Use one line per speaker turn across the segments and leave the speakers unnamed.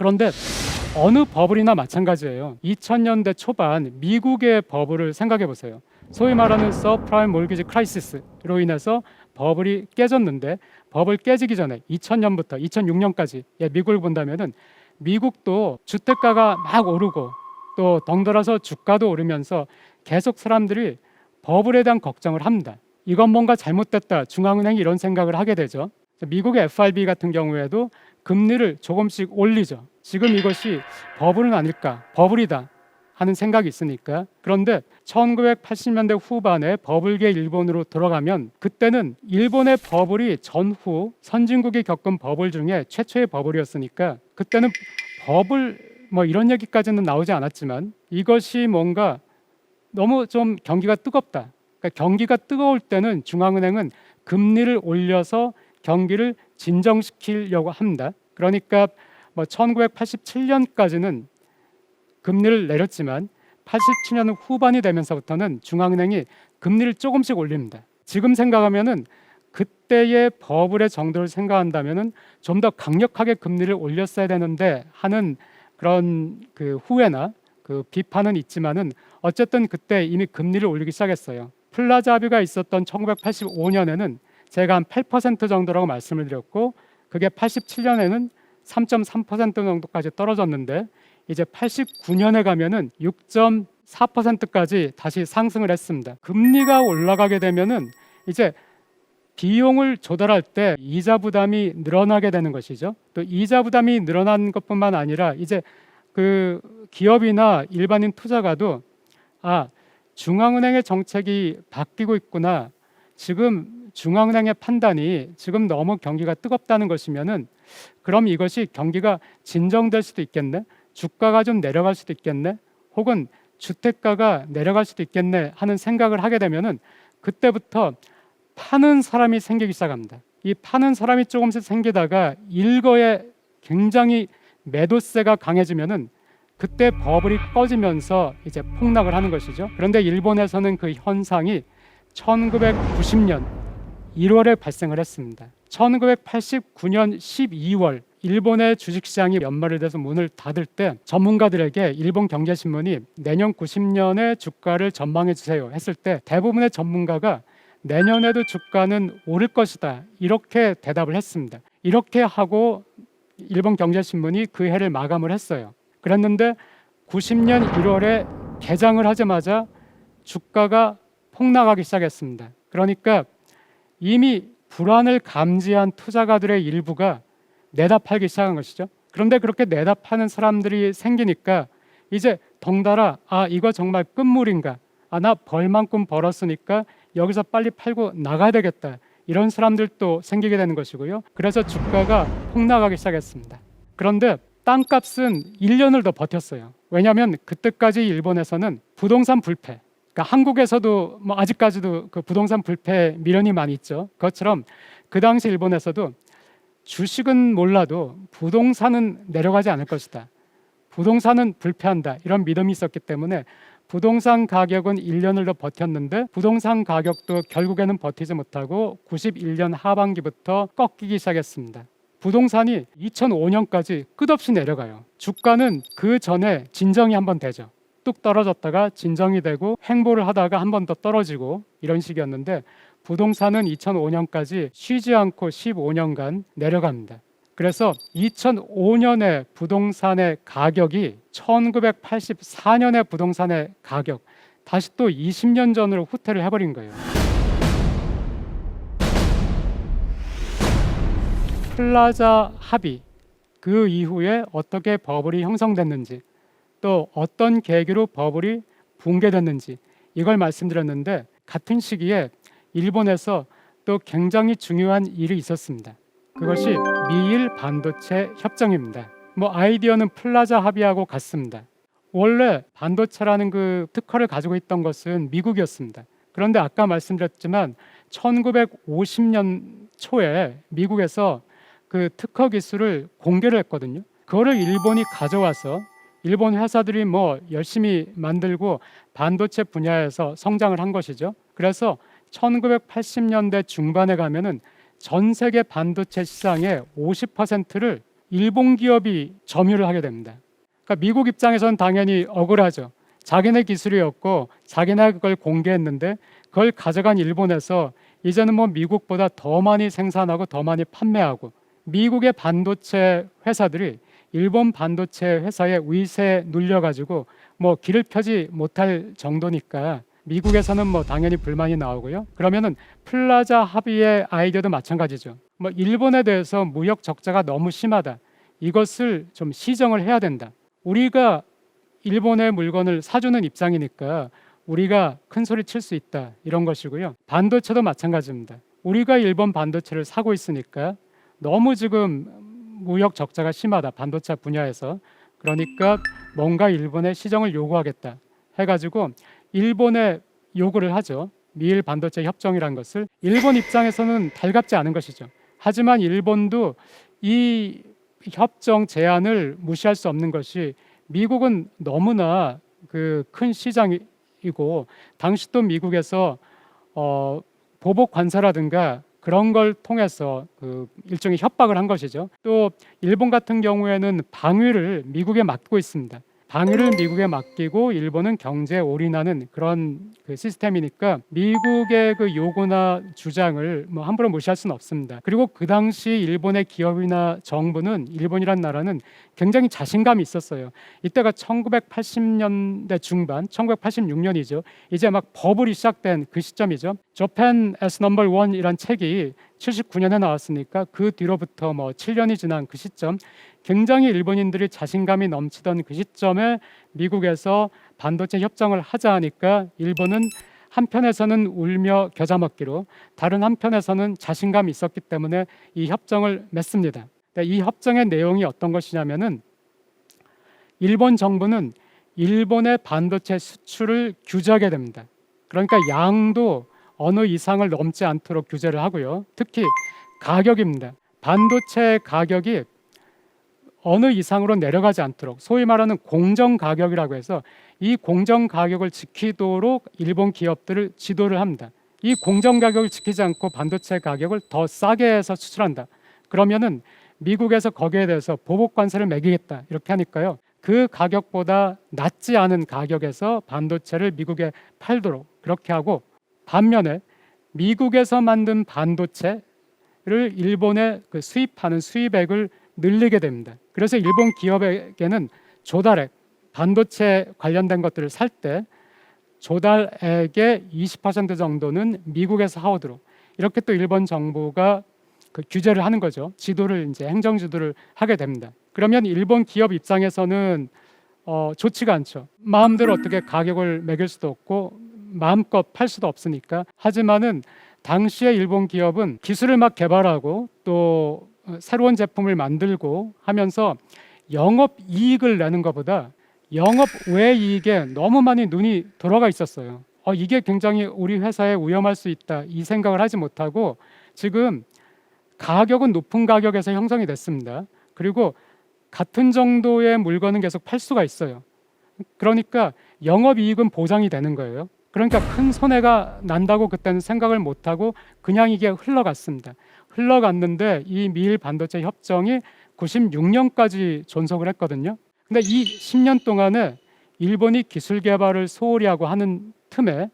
그런데 어느 버블이나 마찬가지예요. 2000년대 초반 미국의 버블을 생각해 보세요. 소위 말하는 서프라임 몰기지 크라이시스로 인해서 버블이 깨졌는데 버블 깨지기 전에 2000년부터 2006년까지 예, 미국을 본다면은 미국도 주택가가 막 오르고 또 덩달아서 주가도 오르면서 계속 사람들이 버블에 대한 걱정을 합니다. 이건 뭔가 잘못됐다. 중앙은행이 이런 생각을 하게 되죠. 미국의 FRB 같은 경우에도 금리를 조금씩 올리죠. 지금 이것이 버블은 아닐까? 버블이다. 하는 생각이 있으니까. 그런데 1980년대 후반에 버블계 일본으로 들어가면 그때는 일본의 버블이 전후 선진국이 겪은 버블 중에 최초의 버블이었으니까 그때는 버블 뭐 이런 얘기까지는 나오지 않았지만 이것이 뭔가 너무 좀 경기가 뜨겁다. 그러니까 경기가 뜨거울 때는 중앙은행은 금리를 올려서 경기를 진정시키려고 합니다. 그러니까 뭐 1987년까지는 금리를 내렸지만 87년 후반이 되면서부터는 중앙은행이 금리를 조금씩 올립니다. 지금 생각하면은 그때의 버블의 정도를 생각한다면은 좀 더 강력하게 금리를 올렸어야 되는데 하는 그런 그 후회나 그 비판은 있지만은 어쨌든 그때 이미 금리를 올리기 시작했어요. 플라자 합의가 있었던 1985년에는 제가 한 8% 정도라고 말씀을 드렸고 그게 87년에는 3.3% 정도까지 떨어졌는데 이제 89년에 가면은 6.4%까지 다시 상승을 했습니다. 금리가 올라가게 되면은 이제 비용을 조달할 때 이자 부담이 늘어나게 되는 것이죠. 또 이자 부담이 늘어난 것뿐만 아니라 이제 그 기업이나 일반인 투자가도 아 중앙은행의 정책이 바뀌고 있구나. 지금 중앙은행의 판단이 지금 너무 경기가 뜨겁다는 것이면은 그럼 이것이 경기가 진정될 수도 있겠네. 주가가 좀 내려갈 수도 있겠네. 혹은 주택가가 내려갈 수도 있겠네 하는 생각을 하게 되면은 그때부터 파는 사람이 생기기 시작합니다. 이 파는 사람이 조금씩 생기다가 일거에 굉장히 매도세가 강해지면은 그때 버블이 꺼지면서 이제 폭락을 하는 것이죠. 그런데 일본에서는 그 현상이 1990년 1월에 발생을 했습니다. 1989년 12월 일본의 주식시장이 연말이 돼서 문을 닫을 때 전문가들에게 일본 경제신문이 내년 90년의 주가를 전망해 주세요 했을 때 대부분의 전문가가 내년에도 주가는 오를 것이다 이렇게 대답을 했습니다. 이렇게 하고 일본 경제신문이 그 해를 마감을 했어요. 그랬는데 90년 1월에 개장을 하자마자 주가가 폭락하기 시작했습니다. 그러니까 이미 불안을 감지한 투자가들의 일부가 내다 팔기 시작한 것이죠. 그런데 그렇게 내다 파는 사람들이 생기니까 이제 덩달아 아 이거 정말 끝물인가? 아 나 벌만큼 벌었으니까 여기서 빨리 팔고 나가야 되겠다. 이런 사람들도 생기게 되는 것이고요. 그래서 주가가 폭락하기 시작했습니다. 그런데 땅값은 1년을 더 버텼어요. 왜냐하면 그때까지 일본에서는 부동산 불패, 그러니까 한국에서도 뭐 아직까지도 그 부동산 불패 미련이 많이 있죠. 그것처럼 그 당시 일본에서도 주식은 몰라도 부동산은 내려가지 않을 것이다. 부동산은 불패한다. 이런 믿음이 있었기 때문에 부동산 가격은 1년을 더 버텼는데 부동산 가격도 결국에는 버티지 못하고 91년 하반기부터 꺾이기 시작했습니다. 부동산이 2005년까지 끝없이 내려가요. 주가는 그 전에 진정이 한번 되죠. 뚝 떨어졌다가 진정이 되고 횡보를 하다가 한 번 더 떨어지고 이런 식이었는데 부동산은 2005년까지 쉬지 않고 15년간 내려갑니다. 그래서 2005년에 부동산의 가격이 1984년의 부동산의 가격 다시 또 20년 전으로 후퇴를 해버린 거예요. 플라자 합의 그 이후에 어떻게 버블이 형성됐는지 또 어떤 계기로 버블이 붕괴됐는지 이걸 말씀드렸는데 같은 시기에 일본에서 또 굉장히 중요한 일이 있었습니다. 그것이 미일 반도체 협정입니다. 뭐 아이디어는 플라자 합의하고 같습니다. 원래 반도체라는 그 특허를 가지고 있던 것은 미국이었습니다. 그런데 아까 말씀드렸지만 1950년 초에 미국에서 그 특허 기술을 공개를 했거든요. 그거를 일본이 가져와서 일본 회사들이 뭐 열심히 만들고 반도체 분야에서 성장을 한 것이죠. 그래서 1980년대 중반에 가면은 전 세계 반도체 시장의 50%를 일본 기업이 점유를 하게 됩니다. 그러니까 미국 입장에서는 당연히 억울하죠. 자기네 기술이었고 자기네 그걸 공개했는데 그걸 가져간 일본에서 이제는 뭐 미국보다 더 많이 생산하고 더 많이 판매하고 미국의 반도체 회사들이 일본 반도체 회사의 위세에 눌려가지고 뭐 길을 펴지 못할 정도니까 미국에서는 뭐 당연히 불만이 나오고요. 그러면은 플라자 합의의 아이디어도 마찬가지죠. 뭐 일본에 대해서 무역 적자가 너무 심하다. 이것을 좀 시정을 해야 된다. 우리가 일본의 물건을 사주는 입장이니까 우리가 큰 소리 칠 수 있다. 이런 것이고요. 반도체도 마찬가지입니다. 우리가 일본 반도체를 사고 있으니까 너무 지금 무역 적자가 심하다. 반도체 분야에서. 그러니까 뭔가 일본에 시정을 요구하겠다. 해가지고 일본에 요구를 하죠. 미일 반도체 협정이란 것을 일본 입장에서는 달갑지 않은 것이죠. 하지만 일본도 이 협정 제안을 무시할 수 없는 것이 미국은 너무나 그 큰 시장이고 당시 또 미국에서 어 보복 관사라든가 그런 걸 통해서 그 일종의 협박을 한 것이죠. 또 일본 같은 경우에는 방위를 미국에 맡고 있습니다. 방위를 미국에 맡기고 일본은 경제에 올인하는 그런 그 시스템이니까 미국의 그 요구나 주장을 뭐 함부로 무시할 수는 없습니다. 그리고 그 당시 일본의 기업이나 정부는 일본이란 나라는 굉장히 자신감이 있었어요. 이때가 1980년대 중반, 1986년이죠. 이제 막 버블이 시작된 그 시점이죠. Japan as Number One이란 책이 79년에 나왔으니까 그 뒤로부터 뭐 7년이 지난 그 시점 굉장히 일본인들이 자신감이 넘치던 그 시점에 미국에서 반도체 협정을 하자 하니까 일본은 한편에서는 울며 겨자 먹기로 다른 한편에서는 자신감이 있었기 때문에 이 협정을 맺습니다. 근데 이 협정의 내용이 어떤 것이냐면은 일본 정부는 일본의 반도체 수출을 규제하게 됩니다. 그러니까 양도 어느 이상을 넘지 않도록 규제를 하고요. 특히 가격입니다. 반도체 가격이 어느 이상으로 내려가지 않도록 소위 말하는 공정 가격이라고 해서 이 공정 가격을 지키도록 일본 기업들을 지도를 합니다. 이 공정 가격을 지키지 않고 반도체 가격을 더 싸게 해서 수출한다. 그러면은 미국에서 거기에 대해서 보복 관세를 매기겠다 이렇게 하니까요. 그 가격보다 낮지 않은 가격에서 반도체를 미국에 팔도록 그렇게 하고 반면에 미국에서 만든 반도체를 일본에 그 수입하는 수입액을 늘리게 됩니다. 그래서 일본 기업에게는 조달액 반도체 관련된 것들을 살 때 조달액의 20% 정도는 미국에서 하오도록 이렇게 또 일본 정부가 그 규제를 하는 거죠. 지도를 이제 행정 지도를 하게 됩니다. 그러면 일본 기업 입장에서는 어, 좋지가 않죠. 마음대로 어떻게 가격을 매길 수도 없고 마음껏 팔 수도 없으니까. 하지만은 당시에 일본 기업은 기술을 막 개발하고 또 어, 새로운 제품을 만들고 하면서 영업 이익을 내는 것보다 영업 외 이익에 너무 많이 눈이 돌아가 있었어요. 어, 이게 굉장히 우리 회사에 위험할 수 있다 이 생각을 하지 못하고 지금 가격은 높은 가격에서 형성이 됐습니다. 그리고 같은 정도의 물건은 계속 팔 수가 있어요. 그러니까 영업 이익은 보장이 되는 거예요. 그러니까 큰 손해가 난다고 그때는 생각을 못 하고 그냥 이게 흘러갔습니다. 흘러갔는데 이 미일 반도체 협정이 96년까지 존속을 했거든요. 근데 이 10년 동안에 일본이 기술 개발을 소홀히 하고 하는 틈에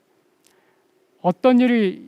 어떤 일이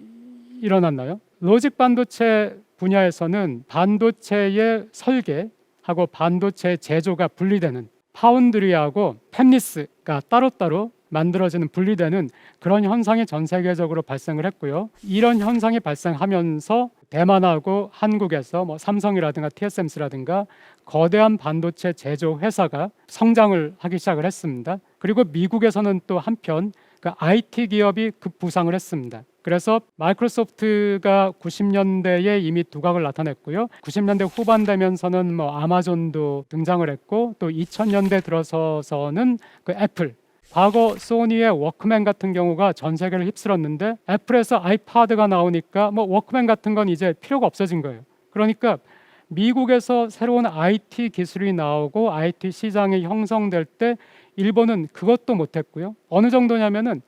일어났나요? 로직 반도체 분야에서는 반도체의 설계하고 반도체 제조가 분리되는 파운드리하고 팹리스가 따로따로 만들어지는 분리되는 그런 현상이 전 세계적으로 발생을 했고요. 이런 현상이 발생하면서 대만하고 한국에서 뭐 삼성이라든가 TSMC라든가 거대한 반도체 제조 회사가 성장을 하기 시작을 했습니다. 그리고 미국에서는 또 한편 그 IT 기업이 급부상을 했습니다. 그래서 마이크로소프트가 90년대에 이미 두각을 나타냈고요. 90년대 후반 되면서는 뭐 아마존도 등장을 했고 또 2000년대 들어서서는 그 애플 과거 소니의 워크맨 같은 경우가 전 세계를 휩쓸었는데 애플에서 아이파드가 나오니까 뭐 워크맨 같은 건 이제 필요가 없어진 거예요. 그러니까 미국에서 새로운 IT 기술이 나오고 IT 시장이 형성될 때 일본은 그것도 못했고요. 어느 정도냐면은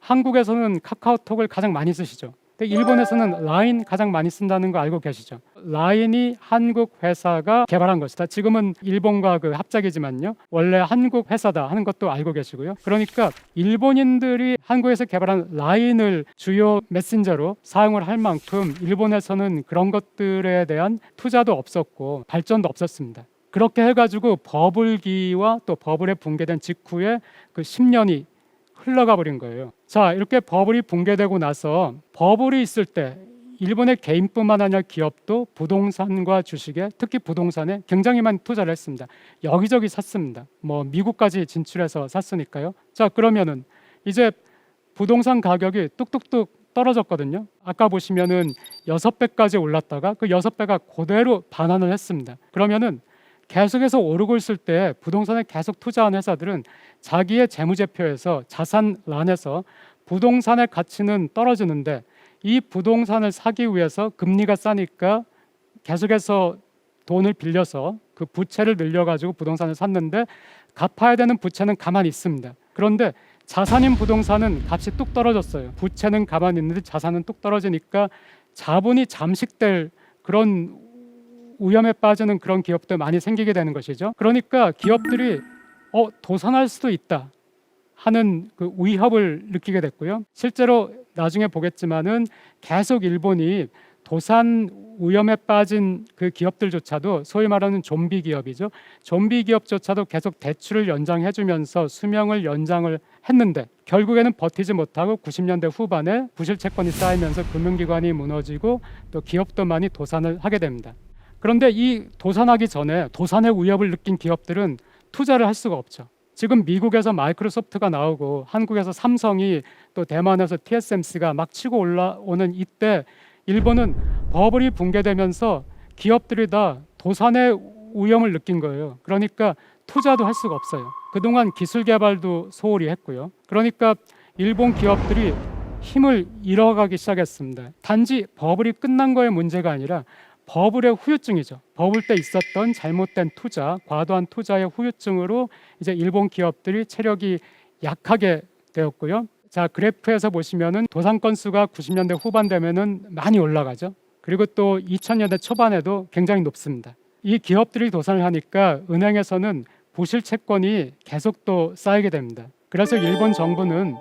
한국에서는 카카오톡을 가장 많이 쓰시죠. 근데 일본에서는 라인 가장 많이 쓴다는 거 알고 계시죠? 라인이 한국 회사가 개발한 것이다. 지금은 일본과 그 합작이지만요. 원래 한국 회사다 하는 것도 알고 계시고요. 그러니까 일본인들이 한국에서 개발한 라인을 주요 메신저로 사용을 할 만큼 일본에서는 그런 것들에 대한 투자도 없었고 발전도 없었습니다. 그렇게 해가지고 버블기와 또 버블에 붕괴된 직후에 그 10년이 흘러가 버린 거예요. 자, 이렇게 버블이 붕괴되고 나서 버블이 있을 때 일본의 개인뿐만 아니라 기업도 부동산과 주식에 특히 부동산에 굉장히 많이 투자를 했습니다. 여기저기 샀습니다. 뭐 미국까지 진출해서 샀으니까요. 자, 그러면은 이제 부동산 가격이 뚝뚝뚝 떨어졌거든요. 아까 보시면은 여섯 배까지 올랐다가 그 여섯 배가 그대로 반환을 했습니다. 그러면은 계속해서 오르고 있을 때 부동산에 계속 투자한 회사들은 자기의 재무제표에서 자산란에서 부동산의 가치는 떨어지는데 이 부동산을 사기 위해서 금리가 싸니까 계속해서 돈을 빌려서 그 부채를 늘려가지고 부동산을 샀는데 갚아야 되는 부채는 가만히 있습니다. 그런데 자산인 부동산은 값이 뚝 떨어졌어요. 부채는 가만히 있는데 자산은 뚝 떨어지니까 자본이 잠식될 그런 위험에 빠지는 그런 기업들 많이 생기게 되는 것이죠. 그러니까 기업들이 어 도산할 수도 있다 하는 그 위협을 느끼게 됐고요. 실제로 나중에 보겠지만은 계속 일본이 도산 위험에 빠진 그 기업들조차도 소위 말하는 좀비 기업이죠. 좀비 기업조차도 계속 대출을 연장해주면서 수명을 연장을 했는데 결국에는 버티지 못하고 90년대 후반에 부실 채권이 쌓이면서 금융기관이 무너지고 또 기업도 많이 도산을 하게 됩니다. 그런데 이 도산하기 전에 도산의 위협을 느낀 기업들은 투자를 할 수가 없죠. 지금 미국에서 마이크로소프트가 나오고 한국에서 삼성이 또 대만에서 TSMC가 막 치고 올라오는 이때 일본은 버블이 붕괴되면서 기업들이 다 도산의 위험을 느낀 거예요. 그러니까 투자도 할 수가 없어요. 그동안 기술 개발도 소홀히 했고요. 그러니까 일본 기업들이 힘을 잃어가기 시작했습니다. 단지 버블이 끝난 거의 문제가 아니라 버블의 후유증이죠. 버블 때 있었던 잘못된 투자, 과도한 투자의 후유증으로 이제 일본 기업들이 체력이 약하게 되었고요. 자 그래프에서 보시면은 도산 건수가 90년대 후반 되면은 많이 올라가죠. 그리고 또 2000년대 초반에도 굉장히 높습니다. 이 기업들이 도산을 하니까 은행에서는 부실 채권이 계속 또 쌓이게 됩니다. 그래서 일본 정부는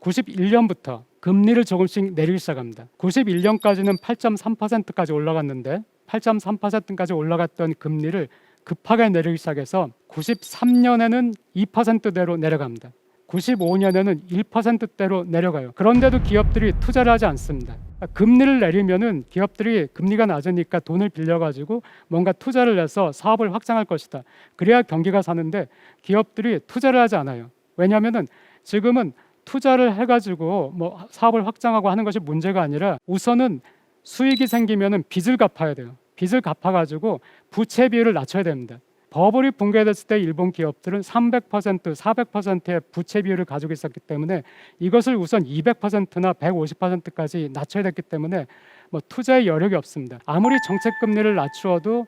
91년부터 금리를 조금씩 내리기 시작합니다. 91년까지는 8.3%까지 올라갔는데 8.3%까지 올라갔던 금리를 급하게 내리기 시작해서 93년에는 2%대로 내려갑니다. 95년에는 1%대로 내려가요. 그런데도 기업들이 투자를 하지 않습니다. 금리를 내리면은 기업들이 금리가 낮으니까 돈을 빌려가지고 뭔가 투자를 해서 사업을 확장할 것이다. 그래야 경기가 사는데 기업들이 투자를 하지 않아요. 왜냐하면은 지금은 투자를 해가지고 뭐 사업을 확장하고 하는 것이 문제가 아니라 우선은 수익이 생기면은 빚을 갚아야 돼요. 빚을 갚아가지고 부채 비율을 낮춰야 됩니다. 버블이 붕괴됐을 때 일본 기업들은 300%, 400%의 부채 비율을 가지고 있었기 때문에 이것을 우선 200%나 150%까지 낮춰야 됐기 때문에 뭐 투자의 여력이 없습니다. 아무리 정책 금리를 낮추어도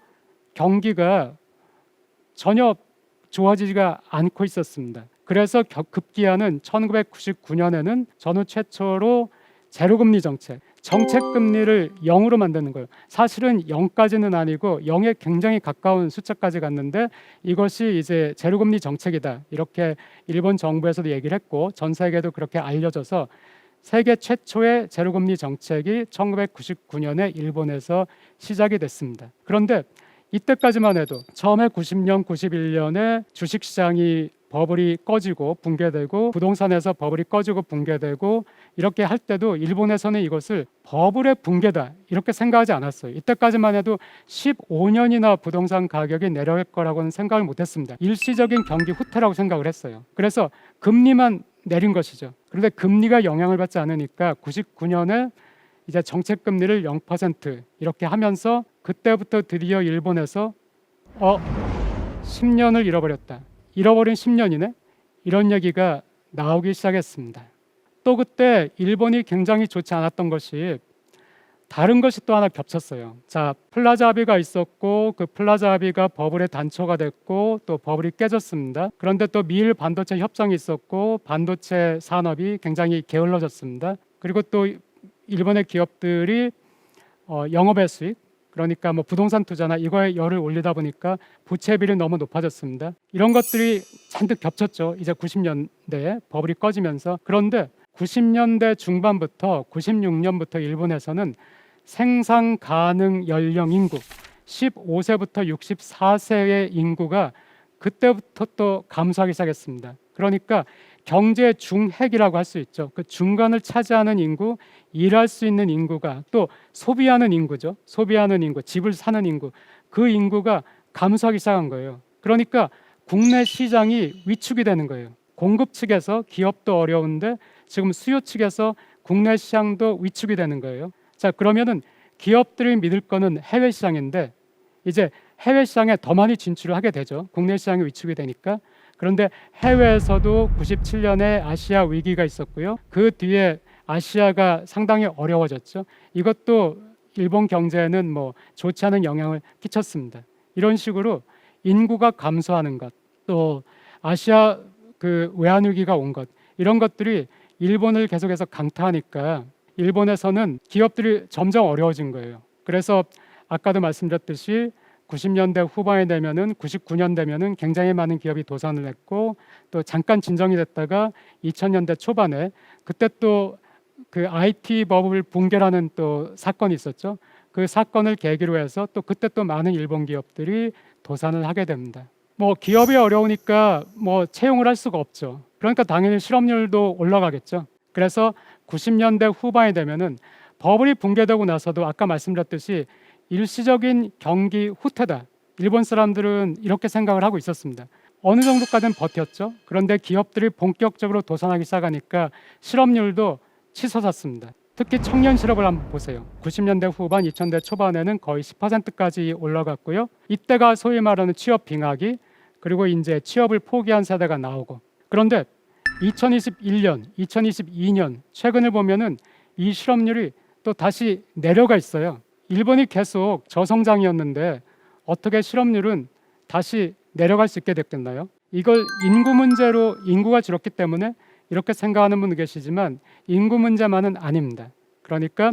경기가 전혀 좋아지지가 않고 있었습니다. 그래서 겨- 급기야는 1999년에는 전후 최초로 제로금리 정책, 정책 금리를 0으로 만드는 거예요. 사실은 0까지는 아니고 0에 굉장히 가까운 숫자까지 갔는데 이것이 이제 제로금리 정책이다. 이렇게 일본 정부에서도 얘기를 했고 전 세계도 그렇게 알려져서 세계 최초의 제로금리 정책이 1999년에 일본에서 시작이 됐습니다. 그런데 이때까지만 해도 처음에 90년, 91년에 주식 시장이 버블이 꺼지고 붕괴되고 부동산에서 버블이 꺼지고 붕괴되고 이렇게 할 때도 일본에서는 이것을 버블의 붕괴다 이렇게 생각하지 않았어요. 이때까지만 해도 15년이나 부동산 가격이 내려갈 거라고는 생각을 못했습니다. 일시적인 경기 후퇴라고 생각을 했어요. 그래서 금리만 내린 것이죠. 그런데 금리가 영향을 받지 않으니까 99년에 이제 정책 금리를 0% 이렇게 하면서 그때부터 드디어 일본에서 어 10년을 잃어버렸다. 잃어버린 10년이네. 이런 얘기가 나오기 시작했습니다. 또 그때 일본이 굉장히 좋지 않았던 것이 다른 것이 또 하나 겹쳤어요. 자, 플라자 합의가 있었고 그 플라자 합의가 버블의 단초가 됐고 또 버블이 깨졌습니다. 그런데 또 미일 반도체 협정이 있었고 반도체 산업이 굉장히 게을러졌습니다. 그리고 또 일본의 기업들이 어, 영업의 수익 그러니까 뭐 부동산 투자나 이거에 열을 올리다 보니까 부채 비율이 너무 높아졌습니다. 이런 것들이 잔뜩 겹쳤죠. 이제 90년대에 버블이 꺼지면서 그런데 90년대 중반부터 96년부터 일본에서는 생산 가능 연령 인구 15세부터 64세의 인구가 그때부터 또 감소하기 시작했습니다. 그러니까 경제 중핵이라고 할 수 있죠. 그 중간을 차지하는 인구, 일할 수 있는 인구가 또 소비하는 인구죠. 소비하는 인구, 집을 사는 인구, 그 인구가 감소하기 시작한 거예요. 그러니까 국내 시장이 위축이 되는 거예요. 공급 측에서 기업도 어려운데 지금 수요 측에서 국내 시장도 위축이 되는 거예요. 자, 그러면은 기업들이 믿을 거는 해외 시장인데 이제 해외 시장에 더 많이 진출을 하게 되죠. 국내 시장이 위축이 되니까. 그런데 해외에서도 97년에 아시아 위기가 있었고요. 그 뒤에 아시아가 상당히 어려워졌죠. 이것도 일본 경제에는 뭐 좋지 않은 영향을 끼쳤습니다. 이런 식으로 인구가 감소하는 것, 또 아시아 그 외환 위기가 온 것, 이런 것들이 일본을 계속해서 강타하니까 일본에서는 기업들이 점점 어려워진 거예요. 그래서 아까도 말씀드렸듯이 90년대 후반에 되면은 99년 되면은 굉장히 많은 기업이 도산을 했고 또 잠깐 진정이 됐다가 2000년대 초반에 그때 또 그 IT 버블 붕괴라는 또 사건이 있었죠. 그 사건을 계기로 해서 또 그때 또 많은 일본 기업들이 도산을 하게 됩니다. 뭐 기업이 어려우니까 뭐 채용을 할 수가 없죠. 그러니까 당연히 실업률도 올라가겠죠. 그래서 90년대 후반이 되면은 버블이 붕괴되고 나서도 아까 말씀드렸듯이 일시적인 경기 후퇴다. 일본 사람들은 이렇게 생각을 하고 있었습니다. 어느 정도까지는 버텼죠. 그런데 기업들이 본격적으로 도산하기 시작하니까 실업률도 치솟았습니다. 특히 청년 실업을 한번 보세요. 90년대 후반, 2000대 초반에는 거의 10%까지 올라갔고요. 이때가 소위 말하는 취업 빙하기 그리고 이제 취업을 포기한 세대가 나오고 그런데 2021년, 2022년 최근을 보면은 이 실업률이 또 다시 내려가 있어요. 일본이 계속 저성장이었는데 어떻게 실업률은 다시 내려갈 수 있게 됐겠나요? 이걸 인구 문제로 인구가 줄었기 때문에 이렇게 생각하는 분도 계시지만 인구 문제만은 아닙니다. 그러니까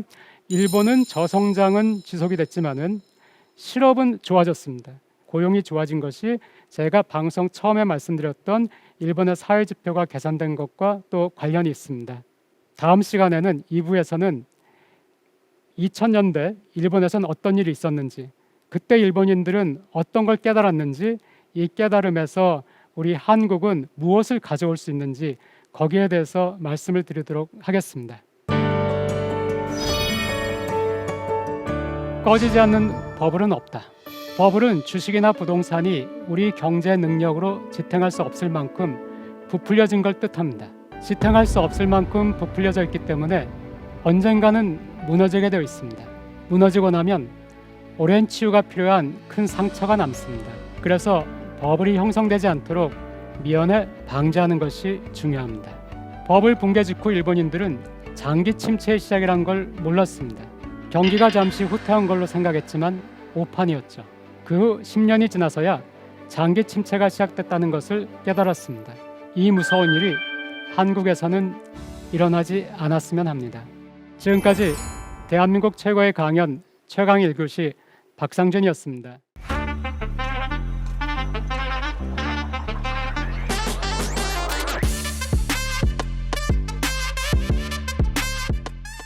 일본은 저성장은 지속이 됐지만은 실업은 좋아졌습니다. 고용이 좋아진 것이 제가 방송 처음에 말씀드렸던 일본의 사회 지표가 개선된 것과 또 관련이 있습니다. 다음 시간에는 2부에서는 2000년대 일본에서는 어떤 일이 있었는지 그때 일본인들은 어떤 걸 깨달았는지 이 깨달음에서 우리 한국은 무엇을 가져올 수 있는지 거기에 대해서 말씀을 드리도록 하겠습니다. 꺼지지 않는 버블은 없다. 버블은 주식이나 부동산이 우리 경제 능력으로 지탱할 수 없을 만큼 부풀려진 걸 뜻합니다. 지탱할 수 없을 만큼 부풀려져 있기 때문에 언젠가는 무너지게 되어 있습니다. 무너지고 나면 오랜 치유가 필요한 큰 상처가 남습니다. 그래서 버블이 형성되지 않도록 미연에 방지하는 것이 중요합니다. 버블 붕괴 직후 일본인들은 장기 침체의 시작이란 걸 몰랐습니다. 경기가 잠시 후퇴한 걸로 생각했지만 오판이었죠. 그 후 10년이 지나서야 장기 침체가 시작됐다는 것을 깨달았습니다. 이 무서운 일이 한국에서는 일어나지 않았으면 합니다. 지금까지 대한민국 최고의 강연 최강 1교시 박상준이었습니다.